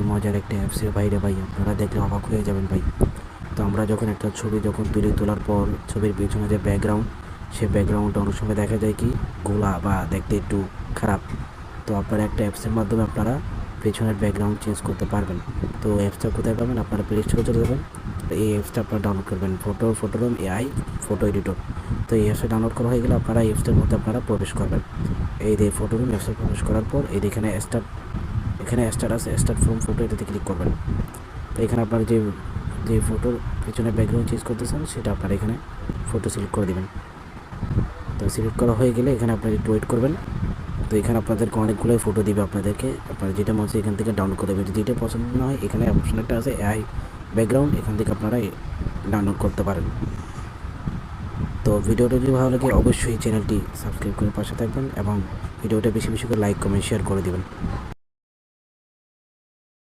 কি মজার একটা অ্যাপসের বাইরে ভাই, আপনারা দেখলে অবাক হয়ে যাবেন ভাই। তো আমরা যখন একটা ছবি যখন তুলে তোলার পর, ছবির পিছনে যে ব্যাকগ্রাউন্ড সে ব্যাকগ্রাউন্ডটা অনেক সময় দেখা যায় কি, গোলা বা দেখতে একটু খারাপ। তো আপনারা একটা অ্যাপসের মাধ্যমে আপনারা পেছনের ব্যাকগ্রাউন্ড চেঞ্জ করতে পারবেন। তো অ্যাপসটা কোথায় পাবেন? আপনারা প্লে স্টোরে চলে যাবেন। এই অ্যাপসটা আপনারা ডাউনলোড করবেন। Photo Photoroom AI photo editor তো এই অ্যাপসটা ডাউনলোড করা হয়ে গেলে আপনারা অ্যাপসটার মধ্যে আপনারা প্রবেশ করবেন। এই যে ফটোরুম অ্যাপসে প্রবেশ করার পর, এই এখানে স্টার্ট এখানে স্টার্ট আছে স্টার্ট ফ্রম ফটো এটাতে ক্লিক করবেন। তো এখানে আপনার যে যে ফটোর পিছনে ব্যাকগ্রাউন্ড চেঞ্জ করতেছেন, সেটা আপনারা এখানে ফটো সিলেক্ট করে দেবেন। তো সিলেক্ট করা হয়ে গেলে এখানে আপনারা একটু ওয়েট করবেন। তো এখানে আপনাদেরকে অনেকগুলোই ফটো দিবে আপনাদেরকে। আপনারা যেটা মনে এখান থেকে ডাউনলোড করে দেবেন যদি যেটা পছন্দ না হয়, এখানে অপশন একটা আছে এআই ব্যাকগ্রাউন্ড এখান থেকে আপনারা ডাউনলোড করতে পারেন। তো ভিডিওটা যদি ভালো লাগে, অবশ্যই চ্যানেলটি সাবস্ক্রাইব করে পাশে থাকবেন এবং ভিডিওটা বেশি বেশি করে লাইক কমেন্ট শেয়ার করে দেবেন।